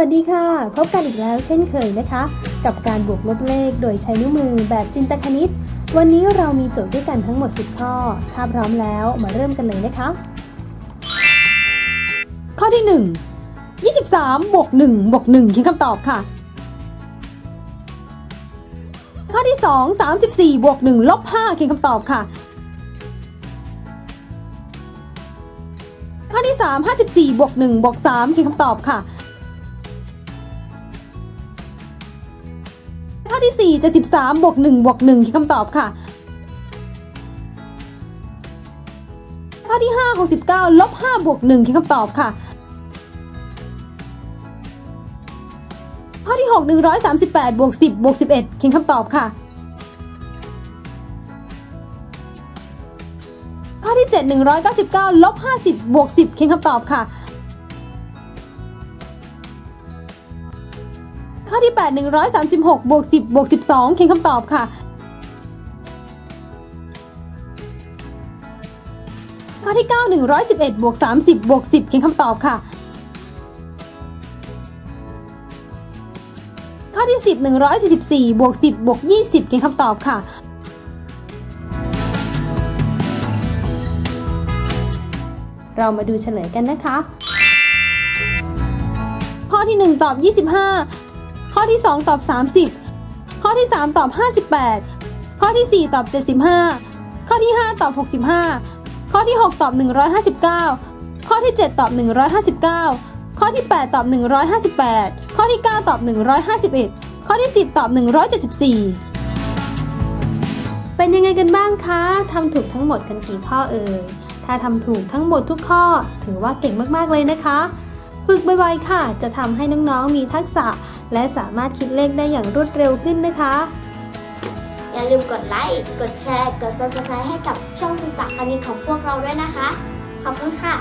วัสดีค่ะ พบกันอีกแล้วเช่นเคยนะคะ กับการบวกลบเลขโดยใช้นิ้วมือแบบจินตคณิต วันนี้เรามีโจทย์ด้วยกันทั้งหมด 10 ข้อ ถ้าพร้อมแล้วมาเริ่มกันเลยนะคะ ข้อที่ 1 23บวก1บวก1คิดคำตอบค่ะ ข้อที่ 2 34บวก1ลบ5คิดคำตอบค่ะข้อที่ 3 54บวก1บวก3คิดคำตอบค่ะ ที่ 4 73บวก1บวก1คิดคำตอบค่ะ ข้อที่5 69ลบ5บวก1คิดคำตอบค่ะ ข้อที่ 6 138บวก10บวก11คิดคำตอบค่ะ ข้อที่ 7 199ลบ50บวก10คิดคำตอบค่ะ ข้อที่ 8 136บวก10บวก12 เขียนคำตอบค่ะ ข้อที่ 9 111บวก30บวก10 เขียนคำตอบค่ะ ข้อที่ 10 144บวก10บวก20 เขียนคำตอบค่ะเรามาดูเฉลยกันนะคะ ข้อที่ 1 ตอบ 25 ข้อที่ 2 ตอบ 30 ข้อที่ 3 ตอบ 58 ข้อที่ 4 ตอบ 75 ข้อที่ 5 ตอบ 65 ข้อที่ 6 ตอบ 159 ข้อที่ 7 ตอบ 159 ข้อที่ 8 ตอบ 158 ข้อที่ 9 ตอบ 151 ข้อที่ 10 ตอบ 174เป็นยังไงกันบ้างคะ ทำถูกทั้งหมดกันกี่ข้อเอ่ย ถ้าทำถูกทั้งหมดทุกข้อ ถือว่าเก่งมากๆเลยนะคะ ฝึกบ่อยๆค่ะ จะทำให้น้องๆมีทักษะ และสามารถคิดเลขได้อย่างรวดเร็วขึ้นนะคะ อย่าลืมกดไลค์ กดแชร์ กด subscribe ให้กับช่องจินตะคณิตของพวกเราด้วยนะคะ ขอบคุณค่ะ